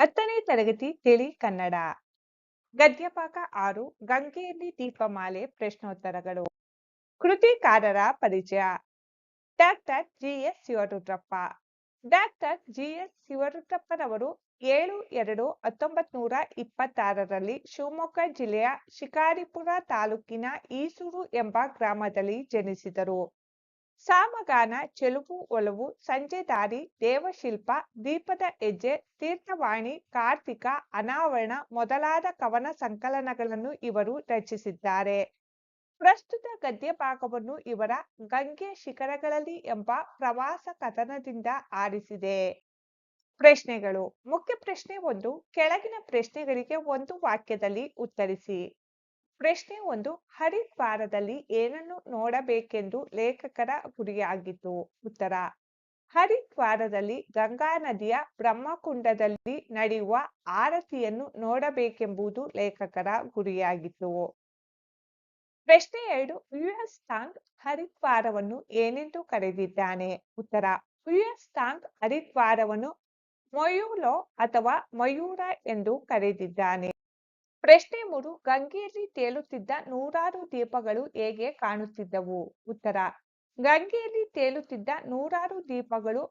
ಹತ್ತನೇ ತರಗತಿ ತಿಳಿ ಕನ್ನಡ. ಗದ್ಯಪಾಕ ಆರು, ಗಂಗೆಯಲ್ಲಿ ದೀಪಮಾಲೆ, ಪ್ರಶ್ನೋತ್ತರಗಳು. ಕೃತಿಕಾರರ ಪರಿಚಯ. Doctor G S Shivarudrappa. Doctor G S ಶಿವರುದ್ರಪ್ಪನವರು ಏಳು, ಎರಡು ಹತ್ತೊಂಬತ್ ನೂರ ಇಪ್ಪತ್ತಾರರಲ್ಲಿ ಶಿವಮೊಗ್ಗ ಜಿಲ್ಲೆಯ ಶಿಕಾರಿಪುರ ತಾಲೂಕಿನ ಈಸೂರು ಎಂಬ ಗ್ರಾಮದಲ್ಲಿ ಜನಿಸಿದರು. ಸಾಮಗಾನ ಚೆಲುವು, ಒಲವು, ಸಂಜೆ ದಾರಿ, ದೇವಶಿಲ್ಪ, ದೀಪದ ಹೆಜ್ಜೆ, ತೀರ್ಥವಾಣಿ, ಕಾರ್ತಿಕ, ಅನಾವರಣ ಮೊದಲಾದ ಕವನ ಸಂಕಲನಗಳನ್ನು ಇವರು ರಚಿಸಿದ್ದಾರೆ. ಪ್ರಸ್ತುತ ಗದ್ಯ ಭಾಗವನ್ನು ಇವರ ಗಂಗೆ ಶಿಖರಗಳಲ್ಲಿ ಎಂಬ ಪ್ರವಾಸ ಕಥನದಿಂದ ಆರಿಸಿದೆ. ಪ್ರಶ್ನೆಗಳು. ಮುಖ್ಯ ಪ್ರಶ್ನೆ ಒಂದು, ಕೆಳಗಿನ ಪ್ರಶ್ನೆಗಳಿಗೆ ಒಂದು ವಾಕ್ಯದಲ್ಲಿ ಉತ್ತರಿಸಿ. ಪ್ರಶ್ನೆ ಒಂದು, ಹರಿದ್ವಾರದಲ್ಲಿ ಏನನ್ನು ನೋಡಬೇಕೆಂದು ಲೇಖಕರ ಗುರಿಯಾಗಿತ್ತು ಉತ್ತರ, ಹರಿದ್ವಾರದಲ್ಲಿ ಗಂಗಾ ನದಿಯ ಬ್ರಹ್ಮಕುಂಡದಲ್ಲಿ ನಡೆಯುವ ಆರತಿಯನ್ನು ನೋಡಬೇಕೆಂಬುದು ಲೇಖಕರ ಗುರಿಯಾಗಿತ್ತು. ಪ್ರಶ್ನೆ ಎರಡು, ಯುಎಸ್ ತಾಂಗ್ ಹರಿದ್ವಾರವನ್ನು ಏನೆಂದು ಕರೆದಿದ್ದಾನೆ? ಉತ್ತರ, ಯುಎಸ್ ಟಾಂಗ್ ಹರಿದ್ವಾರವನ್ನು ಮಯೂಲೋ ಅಥವಾ ಮಯೂರ ಎಂದು ಕರೆದಿದ್ದಾನೆ. ಪ್ರಶ್ನೆ ಮೂರು ಗಂಗೆಯಲ್ಲಿ ತೇಲುತ್ತಿದ್ದ ನೂರಾರು ದೀಪಗಳು ಹೇಗೆ ಕಾಣುತ್ತಿದ್ದವು? ಉತ್ತರ ಗಂಗೆಯಲ್ಲಿ ತೇಲುತ್ತಿದ್ದ ನೂರಾರು ದೀಪಗಳು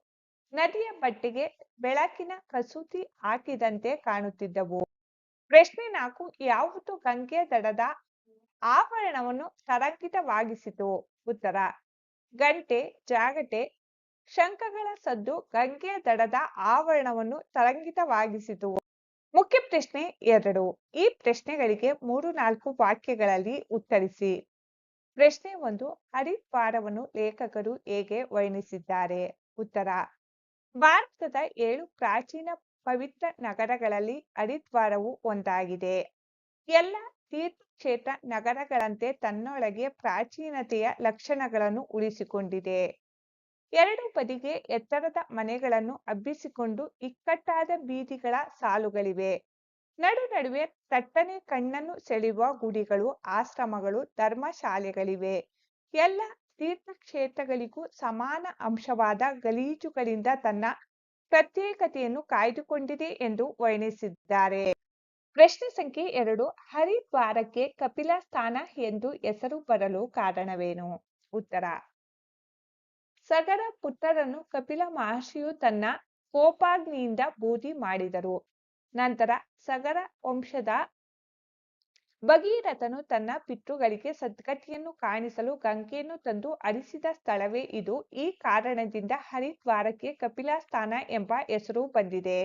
ನದಿಯ ಬಟ್ಟೆಗೆ ಬೆಳಕಿನ ಕಸೂತಿ ಹಾಕಿದಂತೆ ಕಾಣುತ್ತಿದ್ದವು. ಪ್ರಶ್ನೆ ನಾಲ್ಕು, ಯಾವುದು ಗಂಗೆ ದಡದ ಆವರಣವನ್ನು ತರಂಗಿತವಾಗಿಸಿತು? ಉತ್ತರ, ಗಂಟೆ, ಜಾಗಟೆ, ಶಂಖಗಳ ಸದ್ದು ಗಂಗೆಯ ದಡದ ಆವರಣವನ್ನು ತರಂಗಿತವಾಗಿಸಿತು. ಮುಖ್ಯ ಪ್ರಶ್ನೆ ಎರಡು. ಈ ಪ್ರಶ್ನೆಗಳಿಗೆ ಮೂರು ನಾಲ್ಕು ವಾಕ್ಯಗಳಲ್ಲಿ ಉತ್ತರಿಸಿ. ಪ್ರಶ್ನೆ ಒಂದು, ಹರಿದ್ವಾರವನ್ನು ಲೇಖಕರು ಹೇಗೆ ವರ್ಣಿಸಿದ್ದಾರೆ? ಉತ್ತರ, ಭಾರತದ ಏಳು ಪ್ರಾಚೀನ ಪವಿತ್ರ ನಗರಗಳಲ್ಲಿ ಹರಿದ್ವಾರವು ಒಂದಾಗಿದೆ. ಎಲ್ಲ ತೀರ್ಥಕ್ಷೇತ್ರ ನಗರಗಳಂತೆ ತನ್ನೊಳಗೆ ಪ್ರಾಚೀನತೆಯ ಲಕ್ಷಣಗಳನ್ನು ಉಳಿಸಿಕೊಂಡಿದೆ. ಎರಡು ಬದಿಗೆ ಎತ್ತರದ ಮನೆಗಳನ್ನು ಹಬ್ಬಿಸಿಕೊಂಡು ಇಕ್ಕಟ್ಟಾದ ಬೀದಿಗಳ ಸಾಲುಗಳಿವೆ. ನಡು ನಡುವೆ ತಟ್ಟನೆ ಕಣ್ಣನ್ನು ಸೆಳೆಯುವ ಗುಡಿಗಳು, ಆಶ್ರಮಗಳು, ಧರ್ಮಶಾಲೆಗಳಿವೆ. ಎಲ್ಲ ತೀರ್ಥಕ್ಷೇತ್ರಗಳಿಗೂ ಸಮಾನ ಅಂಶವಾದ ಗಲೀಜುಗಳಿಂದ ತನ್ನ ಪ್ರತ್ಯೇಕತೆಯನ್ನು ಕಾಯ್ದುಕೊಂಡಿದೆ ಎಂದು ವರ್ಣಿಸಿದ್ದಾರೆ. ಪ್ರಶ್ನೆ ಸಂಖ್ಯೆ ಎರಡು, ಹರಿದ್ವಾರಕ್ಕೆ ಕಪಿಲ ಸ್ಥಾನ ಎಂದು ಹೆಸರು ಬರಲು ಕಾರಣವೇನು? ಉತ್ತರ ಸಗರ ಪುತ್ರರನ್ನು ಕಪಿಲ ಮಹರ್ಷಿಯು ತನ್ನ ಕೋಪಾಗ್ನಿಯಿಂದ ಬೂದಿ ಮಾಡಿದರು. ನಂತರ ಸಗರ ವಂಶದ ಭಗೀರಥನು ತನ್ನ ಪಿತೃಗಳಿಗೆ ಸದ್ಗತಿಯನ್ನು ಕಾಣಿಸಲು ಗಂಗೆಯನ್ನು ತಂದು ಅರಿಸಿದ ಸ್ಥಳವೇ ಇದು. ಈ ಕಾರಣದಿಂದ ಹರಿದ್ವಾರಕ್ಕೆ ಕಪಿಲ ಸ್ಥಾನ ಎಂಬ ಹೆಸರು ಬಂದಿದೆ.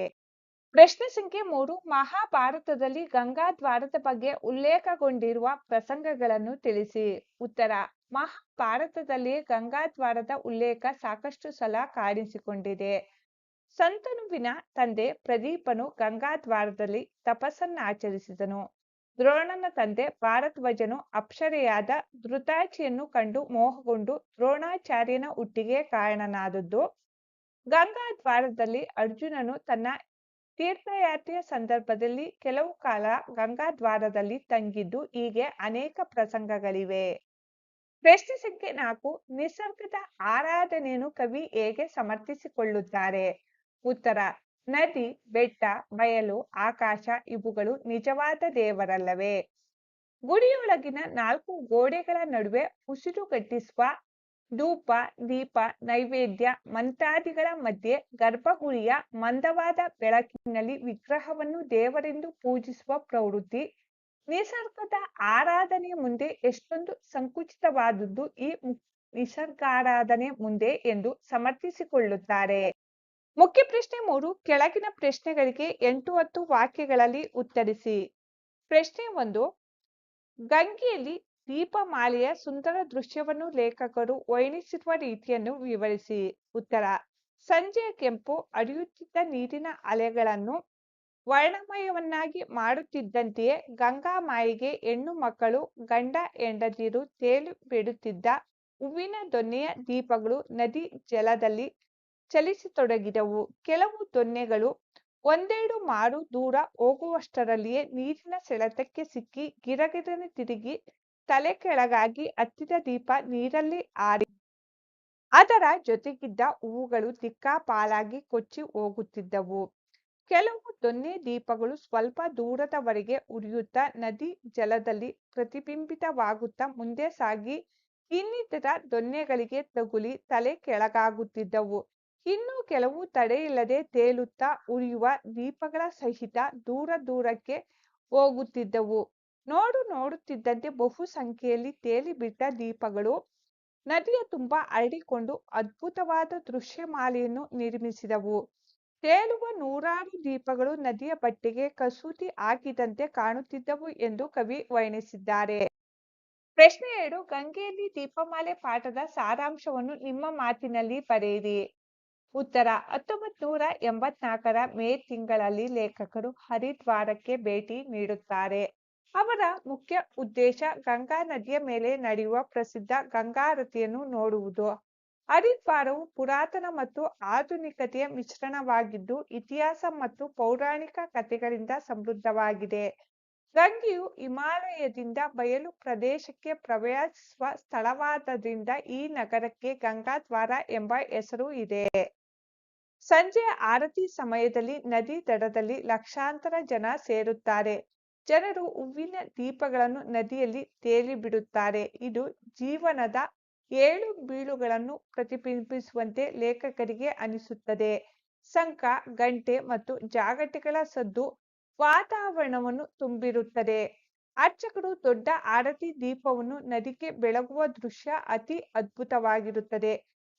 ಪ್ರಶ್ನೆ ಸಂಖ್ಯೆ ಮೂರು, ಮಹಾಭಾರತದಲ್ಲಿ ಗಂಗಾದ್ವಾರದ ಬಗ್ಗೆ ಉಲ್ಲೇಖಗೊಂಡಿರುವ ಪ್ರಸಂಗಗಳನ್ನು ತಿಳಿಸಿ. ಉತ್ತರ, ಮಹಾಭಾರತದಲ್ಲಿ ಗಂಗಾದ್ವಾರದ ಉಲ್ಲೇಖ ಸಾಕಷ್ಟು ಸಲ ಕಾಣಿಸಿಕೊಂಡಿದೆ. ಸಂತನುವಿನ ತಂದೆ ಪ್ರದೀಪನು ಗಂಗಾದ್ವಾರದಲ್ಲಿ ತಪಸ್ಸನ್ನಾಚರಿಸಿದನು ದ್ರೋಣನ ತಂದೆ ಭಾರದ್ವಜನು ಅಪ್ಸರೆಯಾದ ಧೃತಾಚಿಯನ್ನು ಕಂಡು ಮೋಹಗೊಂಡು ದ್ರೋಣಾಚಾರ್ಯನ ಹುಟ್ಟಿಗೆ ಕಾರಣನಾದದ್ದು. ಗಂಗಾದ್ವಾರದಲ್ಲಿ ಅರ್ಜುನನು ತನ್ನ ತೀರ್ಥಯಾತ್ರೆಯ ಸಂದರ್ಭದಲ್ಲಿ ಕೆಲವು ಕಾಲ ಗಂಗಾದ್ವಾರದಲ್ಲಿ ತಂಗಿದ್ದು ಹೀಗೆ ಅನೇಕ ಪ್ರಸಂಗಗಳಿವೆ. ಪ್ರಶ್ನೆ ಸಂಖ್ಯೆ ನಾಲ್ಕು, ನಿಸರ್ಗದ ಆರಾಧನೆಯನ್ನು ಕವಿ ಹೇಗೆ ಸಮರ್ಥಿಸಿಕೊಳ್ಳುತ್ತಾರೆ? ಉತ್ತರ, ನದಿ, ಬೆಟ್ಟ, ಬಯಲು, ಆಕಾಶ ಇವುಗಳು ನಿಜವಾದ ದೇವರಲ್ಲವೇ. ಗುಡಿಯೊಳಗಿನ ನಾಲ್ಕು ಗೋಡೆಗಳ ನಡುವೆ ಉಸಿರುಗಟ್ಟಿಸುವ ಧೂಪ, ದೀಪ, ನೈವೇದ್ಯ, ಮಂತ್ರಾದಿಗಳ ಮಧ್ಯೆ ಗರ್ಭಗುಡಿಯ ಮಂದವಾದ ಬೆಳಕಿನಲ್ಲಿ ವಿಗ್ರಹವನ್ನು ದೇವರೆಂದು ಪೂಜಿಸುವ ಪ್ರವೃತ್ತಿ. ನಿಸರ್ಗದ ಆರಾಧನೆ ಮುಂದೆ ಎಷ್ಟೊಂದು ಸಂಕುಚಿತವಾದದ್ದು ಈ ನಿಸರ್ಗಾರಾಧನೆ ಮುಂದೆ ಎಂದು ಸಮರ್ಥಿಸಿಕೊಳ್ಳುತ್ತಾರೆ. ಮುಖ್ಯ ಪ್ರಶ್ನೆ ಮೂರು, ಕೆಳಗಿನ ಪ್ರಶ್ನೆಗಳಿಗೆ ಎಂಟು ಹತ್ತು ವಾಕ್ಯಗಳಲ್ಲಿ ಉತ್ತರಿಸಿ. ಪ್ರಶ್ನೆ ಒಂದು, ಗಂಗೆಯಲ್ಲಿ ದೀಪಮಾಲೆಯ ಸುಂದರ ದೃಶ್ಯವನ್ನು ಲೇಖಕರು ವರ್ಣಿಸಿರುವ ರೀತಿಯನ್ನು ವಿವರಿಸಿ. ಉತ್ತರ, ಸಂಜೆಯ ಕೆಂಪು ಅಡಿಯುತ್ತಿದ್ದ ನೀರಿನ ಅಲೆಗಳನ್ನು ವರ್ಣಮಯವನ್ನಾಗಿ ಮಾಡುತ್ತಿದ್ದಂತೆಯೇ ಗಂಗಾ ಮಾಯಿಗೆ ಹೆಣ್ಣು ಮಕ್ಕಳು, ಗಂಡ ಹೆಂಡದಿರು ತೇಲು ಬಿಡುತ್ತಿದ್ದ ಹೂವಿನ ದೊನ್ನೆಯ ದೀಪಗಳು ನದಿ ಜಲದಲ್ಲಿ ಚಲಿಸತೊಡಗಿದವು. ಕೆಲವು ದೊನ್ನೆಗಳು ಒಂದೆರಡು ಮಾರು ದೂರ ಹೋಗುವಷ್ಟರಲ್ಲಿಯೇ ನೀರಿನ ಸೆಳೆತಕ್ಕೆ ಸಿಕ್ಕಿ ಗಿರಗಿರನೆ ತಿರುಗಿ ತಲೆ ಕೆಳಗಾಗಿ ಹತ್ತಿದ ದೀಪ ನೀರಲ್ಲಿ ಆರಿ ಅದರ ಜೊತೆಗಿದ್ದ ಹೂವುಗಳು ದಿಕ್ಕಾಪಾಲಾಗಿ ಕೊಚ್ಚಿ ಹೋಗುತ್ತಿದ್ದವು. ಕೆಲವು ದೊನ್ನೆ ದೀಪಗಳು ಸ್ವಲ್ಪ ದೂರದವರೆಗೆ ಉರಿಯುತ್ತಾ ನದಿ ಜಲದಲ್ಲಿ ಪ್ರತಿಬಿಂಬಿತವಾಗುತ್ತಾ ಮುಂದೆ ಸಾಗಿ ಇನ್ನಿತರ ದೊನ್ನೆಗಳಿಗೆ ತಗುಲಿ ತಲೆ ಕೆಳಗಾಗುತ್ತಿದ್ದವು. ಇನ್ನು ಕೆಲವು ತಡೆಯಿಲ್ಲದೆ ತೇಲುತ್ತಾ ಉರಿಯುವ ದೀಪಗಳ ಸಹಿತ ದೂರ ದೂರಕ್ಕೆ ಹೋಗುತ್ತಿದ್ದವು. ನೋಡು ನೋಡುತ್ತಿದ್ದಂತೆ ಬಹು ಸಂಖ್ಯೆಯಲ್ಲಿ ತೇಲಿಬಿಟ್ಟ ದೀಪಗಳು ನದಿಯ ತುಂಬ ಹರಡಿಕೊಂಡು ಅದ್ಭುತವಾದ ದೃಶ್ಯಮಾಲೆಯನ್ನು ನಿರ್ಮಿಸಿದವು. ತೇಲುವ ನೂರಾರು ದೀಪಗಳು ನದಿಯ ಬಟ್ಟೆಗೆ ಕಸೂತಿ ಹಾಕಿದಂತೆ ಕಾಣುತ್ತಿದ್ದವು ಎಂದು ಕವಿ ವರ್ಣಿಸಿದ್ದಾರೆ. ಪ್ರಶ್ನೆ ಎರಡು, ಗಂಗೆಯಲ್ಲಿ ದೀಪಮಾಲೆ ಪಾಠದ ಸಾರಾಂಶವನ್ನು ನಿಮ್ಮ ಮಾತಿನಲ್ಲಿ ಬರೆಯಿರಿ. ಉತ್ತರ ಹತ್ತೊಂಬತ್ ನೂರ ಎಂಬತ್ನಾಲ್ಕರ ಮೇ ತಿಂಗಳಲ್ಲಿ ಲೇಖಕರು ಹರಿದ್ವಾರಕ್ಕೆ ಭೇಟಿ ನೀಡುತ್ತಾರೆ. ಅವರ ಮುಖ್ಯ ಉದ್ದೇಶ ಗಂಗಾ ನದಿಯ ಮೇಲೆ ನಡೆಯುವ ಪ್ರಸಿದ್ಧ ಗಂಗಾರತಿಯನ್ನು ನೋಡುವುದು. ಹರಿದ್ವಾರವು ಪುರಾತನ ಮತ್ತು ಆಧುನಿಕತೆಯ ಮಿಶ್ರಣವಾಗಿದ್ದು, ಇತಿಹಾಸ ಮತ್ತು ಪೌರಾಣಿಕ ಕಥೆಗಳಿಂದ ಸಮೃದ್ಧವಾಗಿದೆ. ಗಂಗೆಯು ಹಿಮಾಲಯದಿಂದ ಬಯಲು ಪ್ರದೇಶಕ್ಕೆ ಪ್ರವೇಶಿಸುವ ಸ್ಥಳವಾದ್ದರಿಂದ ಈ ನಗರಕ್ಕೆ ಗಂಗಾದ್ವಾರ ಎಂಬ ಹೆಸರು ಇದೆ. ಸಂಜೆ ಆರತಿ ಸಮಯದಲ್ಲಿ ನದಿ ದಡದಲ್ಲಿ ಲಕ್ಷಾಂತರ ಜನ ಸೇರುತ್ತಾರೆ. ಜನರು ಹೂವಿನ ದೀಪಗಳನ್ನು ನದಿಯಲ್ಲಿ ತೇಲಿ ಬಿಡುತ್ತಾರೆ ಇದು ಜೀವನದ ಏಳು ಬೀಳುಗಳನ್ನು ಪ್ರತಿಬಿಂಬಿಸುವಂತೆ ಲೇಖಕರಿಗೆ ಅನಿಸುತ್ತದೆ. ಸಂಕ, ಗಂಟೆ ಮತ್ತು ಜಾಗಟೆಗಳ ಸದ್ದು ವಾತಾವರಣವನ್ನು ತುಂಬಿರುತ್ತದೆ. ಅರ್ಚಕರು ದೊಡ್ಡ ಆರತಿ ದೀಪವನ್ನು ನದಿಗೆ ಬೆಳಗುವ ದೃಶ್ಯ ಅತಿ ಅದ್ಭುತವಾಗಿರುತ್ತದೆ.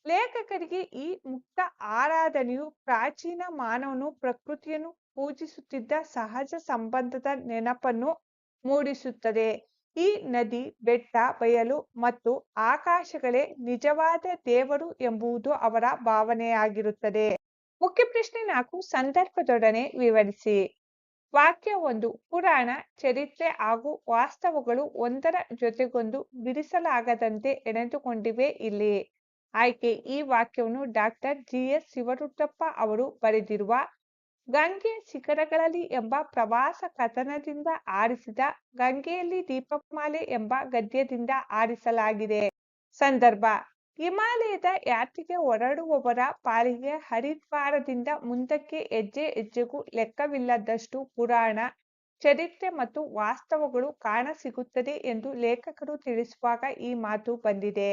ಲೇಖಕರಿಗೆ ಈ ಮುಕ್ತ ಆರಾಧನೆಯು ಪ್ರಾಚೀನ ಮಾನವನು ಪ್ರಕೃತಿಯನ್ನು ಪೂಜಿಸುತ್ತಿದ್ದ ಸಹಜ ಸಂಬಂಧದ ನೆನಪನ್ನು ಮೂಡಿಸುತ್ತದೆ. ಈ ನದಿ, ಬೆಟ್ಟ, ಬಯಲು ಮತ್ತು ಆಕಾಶಗಳೇ ನಿಜವಾದ ದೇವರು ಎಂಬುದು ಅವರ ಭಾವನೆಯಾಗಿರುತ್ತದೆ. ಮುಖ್ಯ ಪ್ರಶ್ನೆ ನಾಲ್ಕು, ಸಂದರ್ಭದೊಡನೆ ವಿವರಿಸಿ. ವಾಕ್ಯ ಒಂದು, ಪುರಾಣ, ಚರಿತ್ರೆ ಹಾಗೂ ವಾಸ್ತವಗಳು ಒಂದರ ಜೊತೆಗೊಂದು ಬಿಡಿಸಲಾಗದಂತೆ ಎಣೆದುಕೊಂಡಿವೆ ಇಲ್ಲಿ. ಆಯ್ಕೆ. ಈ ವಾಕ್ಯವನ್ನು ಡಾಕ್ಟರ್ ಜಿ ಎಸ್ ಶಿವರುದ್ರಪ್ಪ ಅವರು ಬರೆದಿರುವ ಗಂಗೆ ಶಿಖರಗಳಲ್ಲಿ ಎಂಬ ಪ್ರವಾಸ ಕಥನದಿಂದ ಆರಿಸಿದ ಗಂಗೆಯಲ್ಲಿ ದೀಪಮಾಲೆ ಎಂಬ ಗದ್ಯದಿಂದ ಆರಿಸಲಾಗಿದೆ. ಸಂದರ್ಭ, ಹಿಮಾಲಯದ ಯಾತ್ರೆಗೆ ಹೊರಡುವವರ ಪಾಲಿಗೆ ಹರಿದ್ವಾರದಿಂದ ಮುಂದಕ್ಕೆ ಹೆಜ್ಜೆ ಹೆಜ್ಜೆಗೂ ಲೆಕ್ಕವಿಲ್ಲದಷ್ಟು ಪುರಾಣ, ಚರಿತ್ರೆ ಮತ್ತು ವಾಸ್ತವಗಳು ಕಾಣಸಿಗುತ್ತದೆ ಎಂದು ಲೇಖಕರು ತಿಳಿಸುವಾಗ ಈ ಮಾತು ಬಂದಿದೆ.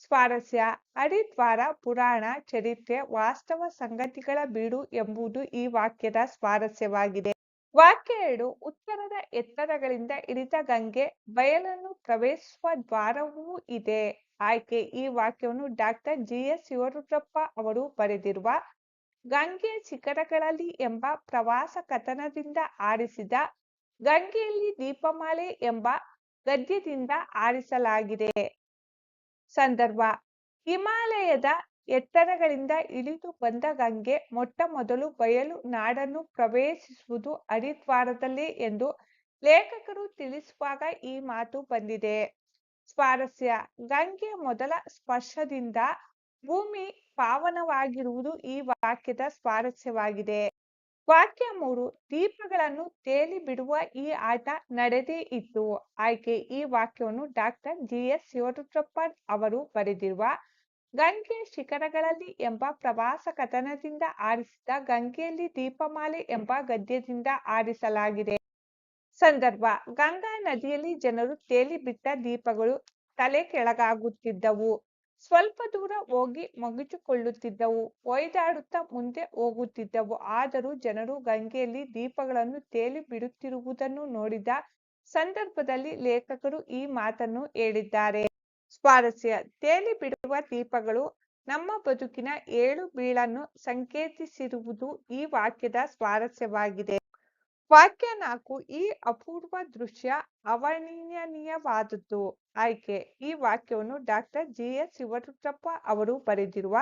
ಸ್ವಾರಸ್ಯ, ಹರಿದ್ವಾರ ಪುರಾಣ ಚರಿತ್ರೆ, ವಾಸ್ತವ ಸಂಗತಿಗಳ ಬೀಡು ಎಂಬುದು ಈ ವಾಕ್ಯದ ಸ್ವಾರಸ್ಯವಾಗಿದೆ. ವಾಕ್ಯ ಎರಡು, ಉತ್ತರದ ಎತ್ತರಗಳಿಂದ ಇಳಿದ ಗಂಗೆ, ಬಯಲನ್ನು ಪ್ರವೇಶಿಸುವ ದ್ವಾರವೂ ಇದೆ. ಆಯ್ಕೆ, ಈ ವಾಕ್ಯವನ್ನು ಡಾಕ್ಟರ್ ಜಿ ಎಸ್ ಶಿವರುದ್ರಪ್ಪ ಅವರು ಬರೆದಿರುವ ಗಂಗೆ ಶಿಖರಗಳಲ್ಲಿ ಎಂಬ ಪ್ರವಾಸ ಕಥನದಿಂದ ಆರಿಸಿದ ಗಂಗೆಯಲ್ಲಿ ದೀಪಮಾಲೆ ಎಂಬ ಗದ್ಯದಿಂದ ಆರಿಸಲಾಗಿದೆ. ಸಂದರ್ಭ. ಹಿಮಾಲಯದ ಎತ್ತರಗಳಿಂದ ಇಳಿದು ಬಂದ ಗಂಗೆ ಮೊಟ್ಟ ಮೊದಲು ಬಯಲು ನಾಡನ್ನು ಪ್ರವೇಶಿಸುವುದು ಹರಿದ್ವಾರದಲ್ಲಿ ಎಂದು ಲೇಖಕರು ತಿಳಿಸುವಾಗ ಈ ಮಾತು ಬಂದಿದೆ. ಸ್ವಾರಸ್ಯ. ಗಂಗೆ ಮೊದಲ ಸ್ಪರ್ಶದಿಂದ ಭೂಮಿ ಪಾವನವಾಗಿರುವುದು ಈ ವಾಕ್ಯದ ಸ್ವಾರಸ್ಯವಾಗಿದೆ. ವಾಕ್ಯ ಮೂರು ದೀಪಗಳನ್ನು ತೇಲಿ ಬಿಡುವ ಈ ಆಟ ನಡೆದೇ ಇತ್ತು. ಆಯ್ಕೆ ಈ ವಾಕ್ಯವನ್ನು ಡಾಕ್ಟರ್ ಜಿ ಎಸ್ ಶಿವರುದ್ರಪ್ಪ ಅವರು ಬರೆದಿರುವ ಗಂಗೆ ಶಿಖರಗಳಲ್ಲಿ ಎಂಬ ಪ್ರವಾಸ ಕಥನದಿಂದ ಆರಿಸಿದ ಗಂಗೆಯಲ್ಲಿ ದೀಪಮಾಲೆ ಎಂಬ ಗದ್ಯದಿಂದ ಆರಿಸಲಾಗಿದೆ. ಸಂದರ್ಭ, ಗಂಗಾ ನದಿಯಲ್ಲಿ ಜನರು ತೇಲಿ ಬಿಟ್ಟ ದೀಪಗಳು ತಲೆ ಕೆಳಗಾಗುತ್ತಿದ್ದವು. ಸ್ವಲ್ಪ ದೂರ ಹೋಗಿ ಮಗುಚಿಕೊಳ್ಳುತ್ತಿದ್ದವು. ಒಯ್ದಾಡುತ್ತಾ ಮುಂದೆ ಹೋಗುತ್ತಿದ್ದವು. ಆದರೂ ಜನರು ಗಂಗೆಯಲ್ಲಿ ದೀಪಗಳನ್ನು ತೇಲಿ ಬಿಡುತ್ತಿರುವುದನ್ನು ನೋಡಿದ ಸಂದರ್ಭದಲ್ಲಿ ಲೇಖಕರು ಈ ಮಾತನ್ನು ಹೇಳಿದ್ದಾರೆ. ಸ್ವಾರಸ್ಯ. ತೇಲಿ ಬಿಡುವ ದೀಪಗಳು ನಮ್ಮ ಬದುಕಿನ ಏಳು ಬೀಳನ್ನು ಸಂಕೇತಿಸಿರುವುದು ಈ ವಾಕ್ಯದ ಸ್ವಾರಸ್ಯವಾಗಿದೆ. ವಾಕ್ಯ ನಾಲ್ಕು ಈ ಅಪೂರ್ವ ದೃಶ್ಯ ಅವರ್ಣನೀಯವಾದದ್ದು. ಆಯ್ಕೆ. ಈ ವಾಕ್ಯವನ್ನು ಡಾಕ್ಟರ್ ಜಿ ಎಸ್ ಶಿವರುದ್ರಪ್ಪ ಅವರು ಬರೆದಿರುವ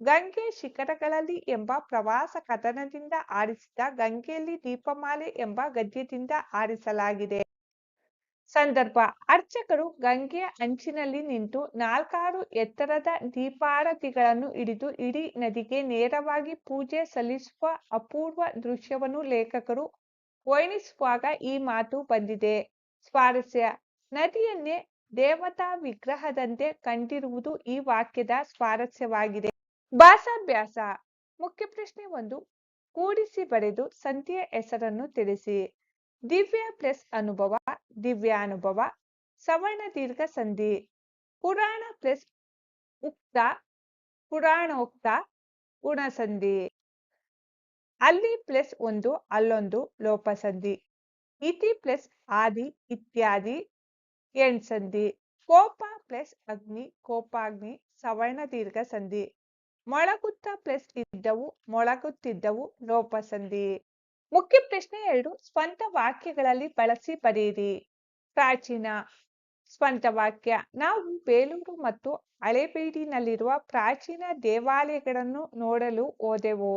ಗಂಗೆ ಶಿಖರಗಳಲ್ಲಿ ಎಂಬ ಪ್ರವಾಸ ಕಥನದಿಂದ ಆರಿಸಿದ ಗಂಗೆಯಲ್ಲಿ ದೀಪಮಾಲೆ ಎಂಬ ಗದ್ಯದಿಂದ ಆರಿಸಲಾಗಿದೆ. ಸಂದರ್ಭ. ಅರ್ಚಕರು ಗಂಗೆಯ ಅಂಚಿನಲ್ಲಿ ನಿಂತು ನಾಲ್ಕಾರು ಎತ್ತರದ ದೀಪಾರತಿಗಳನ್ನು ಹಿಡಿದು ಇಡೀ ನದಿಗೆ ನೇರವಾಗಿ ಪೂಜೆ ಸಲ್ಲಿಸುವ ಅಪೂರ್ವ ದೃಶ್ಯವನ್ನು ಲೇಖಕರು ವರ್ಣಿಸುವಾಗ ಈ ಮಾತು ಬಂದಿದೆ. ಸ್ವಾರಸ್ಯ. ನದಿಯನ್ನೇ ದೇವತಾ ವಿಗ್ರಹದಂತೆ ಕಂಡಿರುವುದು ಈ ವಾಕ್ಯದ ಸ್ವಾರಸ್ಯವಾಗಿದೆ. ಭಾಷಾಭ್ಯಾಸ. ಮುಖ್ಯ ಪ್ರಶ್ನೆ ಒಂದು. ಕೂಡಿಸಿ ಬರೆದು ಸಂತಿಯ ಹೆಸರನ್ನು ತಿಳಿಸಿ. ದಿವ್ಯ ಪ್ಲಸ್ ಅನುಭವ, ದಿವ್ಯಾನುಭವ, ಸವರ್ಣ ದೀರ್ಘ ಸಂಧಿ. ಪುರಾಣ ಪ್ಲಸ್ ಉಕ್ತ, ಪುರಾಣೋಕ್ತ, ಗುಣಸಂಧಿ. ಅಲ್ಲಿ ಪ್ಲಸ್ ಒಂದು, ಅಲ್ಲೊಂದು ಲೋಪಸಂಧಿ. ಇತಿ ಪ್ಲಸ್ ಆದಿ ಇತ್ಯಾದಿ ಎಣ್ಸಂಧಿ ಕೋಪ ಪ್ಲಸ್ ಅಗ್ನಿ, ಕೋಪಾಗ್ನಿ, ಸವರ್ಣ ದೀರ್ಘ ಸಂಧಿ ಮೊಳಗುತ್ತ ಪ್ಲಸ್ ಇದ್ದವು, ಮೊಳಗುತ್ತಿದ್ದವು ಲೋಪಸಂಧಿ. ಮುಖ್ಯ ಪ್ರಶ್ನೆ ಎರಡು, ಸ್ವಂತ ವಾಕ್ಯಗಳಲ್ಲಿ ಬಳಸಿ ಬರೆಯಿರಿ. ಪ್ರಾಚೀನ ಸ್ವಂತ ವಾಕ್ಯ. ನಾವು ಬೇಲೂರು ಮತ್ತು ಹಳೇಬೀಡಿನಲ್ಲಿರುವ ಪ್ರಾಚೀನ ದೇವಾಲಯಗಳನ್ನು ನೋಡಲು ಹೋದೆವು.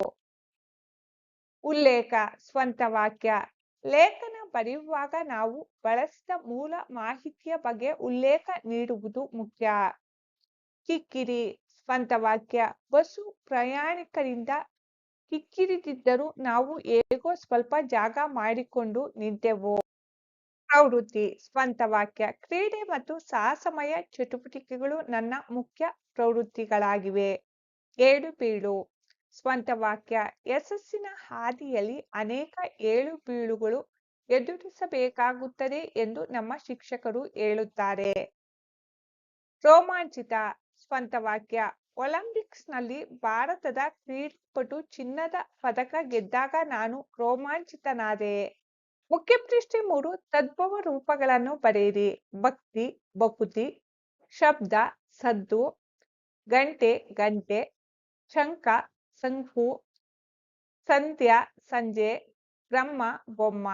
ಉಲ್ಲೇಖ, ಸ್ವಂತ ವಾಕ್ಯ. ಲೇಖನ ಬರೆಯುವಾಗ ನಾವು ಬಳಸಿದ ಮೂಲ ಮಾಹಿತಿಯ ಬಗ್ಗೆ ಉಲ್ಲೇಖ ನೀಡುವುದು ಮುಖ್ಯ. ಕಿಕ್ಕಿರಿ, ಸ್ವಂತ ವಾಕ್ಯ. ಬಸ್ಸು ಪ್ರಯಾಣಿಕರಿಂದ ಕಿಕ್ಕಿರಿದಿದ್ದರೂ ನಾವು ಹೇಗೋ ಸ್ವಲ್ಪ ಜಾಗ ಮಾಡಿಕೊಂಡು ನಿಂತೆವು ಪ್ರವೃತ್ತಿ, ಸ್ವಂತ ವಾಕ್ಯ. ಕ್ರೀಡೆ ಮತ್ತು ಸಾಹಸಮಯ ಚಟುವಟಿಕೆಗಳು ನನ್ನ ಮುಖ್ಯ ಪ್ರವೃತ್ತಿಗಳಾಗಿವೆ. ಏಳು ಬೀಳು ಸ್ವಂತ ವಾಕ್ಯ. ಯಶಸ್ಸಿನ ಹಾದಿಯಲ್ಲಿ ಅನೇಕ ಏಳು ಬೀಳುಗಳು ಎದುರಿಸಬೇಕಾಗುತ್ತದೆ ಎಂದು ನಮ್ಮ ಶಿಕ್ಷಕರು ಹೇಳುತ್ತಾರೆ. ರೋಮಾಂಚಿತ ಸ್ವಂತ ವಾಕ್ಯ. ಒಲಿಂಪಿಕ್ಸ್ನಲ್ಲಿ ಭಾರತದ ಕ್ರೀಡಾಪಟು ಚಿನ್ನದ ಪದಕ ಗೆದ್ದಾಗ ನಾನು ರೋಮಾಂಚಿತನಾದೆ. ಮುಖ್ಯ ಪ್ರಶ್ನೆ ಮೂರು, ತದ್ಭವ ರೂಪಗಳನ್ನು ಬರೆಯಿರಿ. ಭಕ್ತಿ ಬಕುತಿ ಶಬ್ದ, ಸದ್ದು, ಗಂಟೆ ಗಂಟೆ, ಶಂಖ ಸಂಹು ಸಂತ್ಯ ಸಂಜೆ ಬ್ರಹ್ಮ ಬೊಮ್ಮ.